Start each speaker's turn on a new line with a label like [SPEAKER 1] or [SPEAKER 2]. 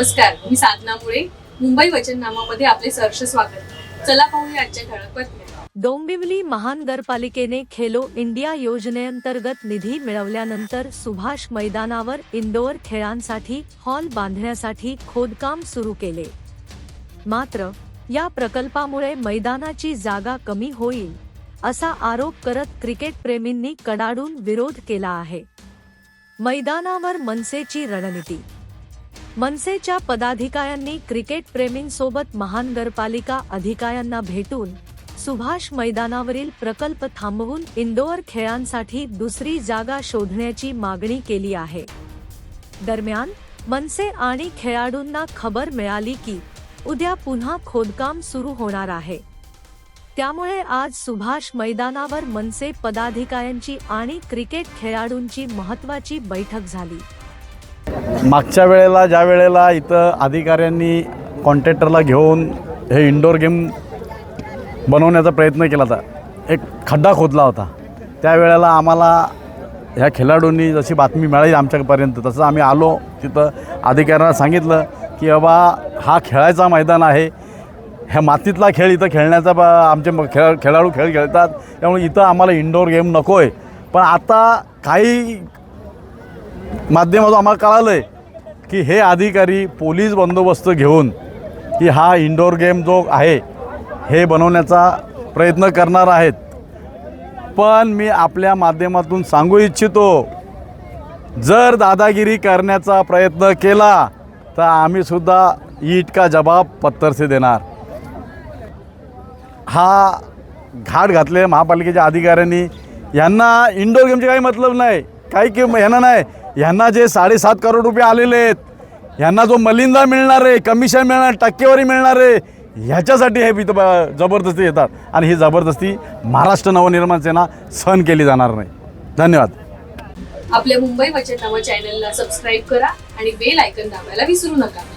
[SPEAKER 1] नमस्कार मी साधना मुळे. मुंबई वचननामामध्ये आपले सहर्ष स्वागत. चला पाहूया आजच्या ठळक बातम्या.
[SPEAKER 2] डोंबिवली महानगरपालिकेने खेलो इंडिया योजनेअंतर्गत निधी मिळवल्यानंतर सुभाष मैदानावर इंडोअर खेळांसाठी हॉल बांधण्यासाठी खोदकाम सुरू केले. मात्र या प्रकल्पामुळे मैदानाची जागा कमी होईल असा आरोप करत क्रिकेटप्रेमींनी कडाडून विरोध केला आहे. मैदानावर मनसेची रणनीती मनसेच्या पदाधिकाऱ्यांनी क्रिकेटप्रेमींसोबत महानगरपालिका अधिकाऱ्यांना भेटून सुभाष मैदानावरील प्रकल्प थांबवून इंडोअर खेळांसाठी दुसरी जागा शोधण्याची मागणी केली आहे. दरम्यान मनसे आणि खेळाडूंना खबर मिळाली की उद्या पुन्हा खोदकाम सुरू होणार आहे. त्यामुळे आज सुभाष मैदानावर मनसे पदाधिकाऱ्यांची आणि क्रिकेट खेळाडूंची महत्वाची बैठक झाली.
[SPEAKER 3] मागच्या वेळेला ज्या वेळेला इथं अधिकाऱ्यांनी कॉन्ट्रॅक्टरला घेऊन हे इंडोर गेम बनवण्याचा प्रयत्न केला होता एक खड्डा खोदला होता. त्यावेळेला आम्हाला ह्या खेळाडूंनी जशी बातमी मिळाली आमच्यापर्यंत तसं आम्ही आलो तिथं अधिकाऱ्यांना सांगितलं की बाबा हा खेळायचा मैदान आहे. ह्या मातीतला खेळ इथं खेळण्याचा बा आमचे म- खेळ खेळाडू खेळ खेळतात. त्यामुळे इथं आम्हाला इंडोर गेम नको आहे पण आता काही माध्यमातून आम्हाला कळालं आहे की हे अधिकारी पोलीस बंदोबस्त घेऊन की हा इंडोर गेम जो आहे हे बनवण्याचा प्रयत्न करणार आहेत. पण मी आपल्या माध्यमातून सांगू इच्छितो जर दादागिरी करण्याचा प्रयत्न केला तर आम्हीसुद्धा ईट का जबाब पत्तरसे देणार. हा घाट घातले महापालिकेच्या अधिकाऱ्यांनी. यांना इंडोर गेमचे काही मतलब नाही काही किंवा ह्यांना नाही. ह्यांना जे साडेसात करोड रुपये आलेले आहेत ह्यांना जो मलिंदा मिळणार आहे कमिशन मिळणार टक्केवारी मिळणार आहे ह्याच्यासाठी हे इथं जबरदस्ती येतात. आणि ही जबरदस्ती महाराष्ट्र नवनिर्माण सेना सहन केली जाणार नाही. धन्यवाद.
[SPEAKER 1] आपल्या मुंबई वचननामा चॅनलला सबस्क्राईब करा आणि बेल आयकन दाबायला विसरू नका.